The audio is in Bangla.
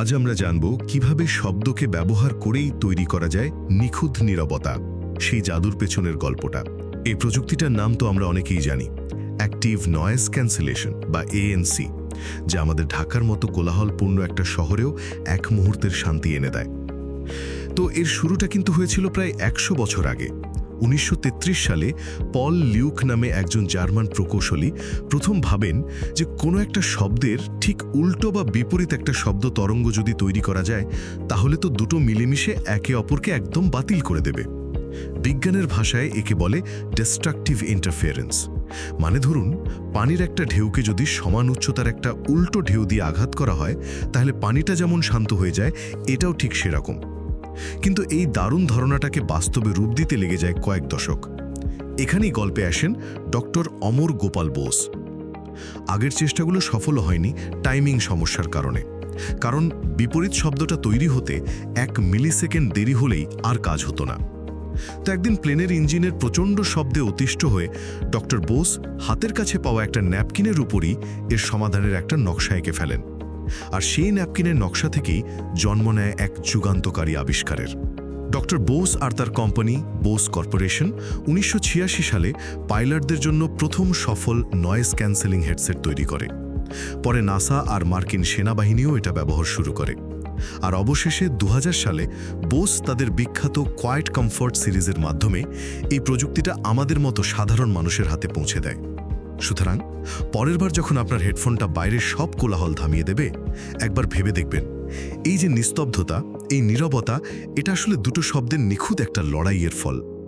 আজ আমরা জানব কীভাবে শব্দকে ব্যবহার করেই তৈরি করা যায় নিখুঁত নীরবতা, সেই জাদুর পেছনের গল্পটা। এই প্রযুক্তিটার নাম তো আমরা অনেকেই জানি, অ্যাক্টিভ নয়েজ ক্যান্সেলেশন বা এএনসি, যা আমাদের ঢাকার মতো কোলাহলপূর্ণ একটা শহরেও এক মুহূর্তের শান্তি এনে দেয়। তো এর শুরুটা কিন্তু হয়েছিল প্রায় একশো বছর আগে। উনিশশো তেত্রিশ সালে পল লিউক নামে একজন জার্মান প্রকৌশলী প্রথম ভাবেন যে কোনো একটা শব্দের ঠিক উল্টো বা বিপরীত একটা শব্দ তরঙ্গ যদি তৈরি করা যায়, তাহলে তো দুটো মিলেমিশে একে অপরকে একদম বাতিল করে দেবে। বিজ্ঞানের ভাষায় একে বলে ডিস্ট্রাকটিভ ইন্টারফিয়ারেন্স মানে ধরুন, পানির একটা ঢেউকে যদি সমান উচ্চতার একটা উল্টো ঢেউ দিয়ে আঘাত করা হয়, তাহলে পানিটা যেমন শান্ত হয়ে যায়, এটাও ঠিক সেরকম। কিন্তু এই দারুণ ধারণাটাকে বাস্তবে রূপ দিতে লেগে যায় কয়েক দশক। এখানেই গল্পে আসেন ডক্টর অমর গোপাল বোস। আগের চেষ্টাগুলো সফল হয়নি টাইমিং সমস্যার কারণে। কারণ বিপরীত শব্দটা তৈরি হতে এক মিলিসেকেন্ড দেরি হলেই আর কাজ হতো না। তো একদিন প্লেনের ইঞ্জিনের প্রচণ্ড শব্দে অতিষ্ঠ হয়ে ডক্টর বোস হাতের কাছে পাওয়া একটা ন্যাপকিনের উপরই এর সমাধানের একটা নকশা এঁকে ফেলেন। আর সেই ন্যাপকিনের নকশা থেকেই জন্ম নেয় এক যুগান্তকারী আবিষ্কারের। ডক্টর বোস আর তার কোম্পানি বোস কর্পোরেশন উনিশশো ছিয়াশি সালে পাইলটদের জন্য প্রথম সফল নয়েজ ক্যান্সেলিং হেডসেট তৈরি করে। পরে নাসা আর মার্কিন সেনাবাহিনীও এটা ব্যবহার শুরু করে। আর অবশেষে দু হাজার সালে বোস তাদের বিখ্যাত কোয়াইট কমফর্ট সিরিজের মাধ্যমে এই প্রযুক্তিটা আমাদের মতো সাধারণ মানুষের হাতে পৌঁছে দেয়। সুতরাং পরের বার যখন আপনার হেডফোনটা বাইরের সব কোলাহল থামিয়ে দেবে, একবার ভেবে দেখবেন, এই যে নিস্তব্ধতা, এই নীরবতা, এটা আসলে দুটো শব্দের নিখুঁত একটা লড়াইয়ের ফল।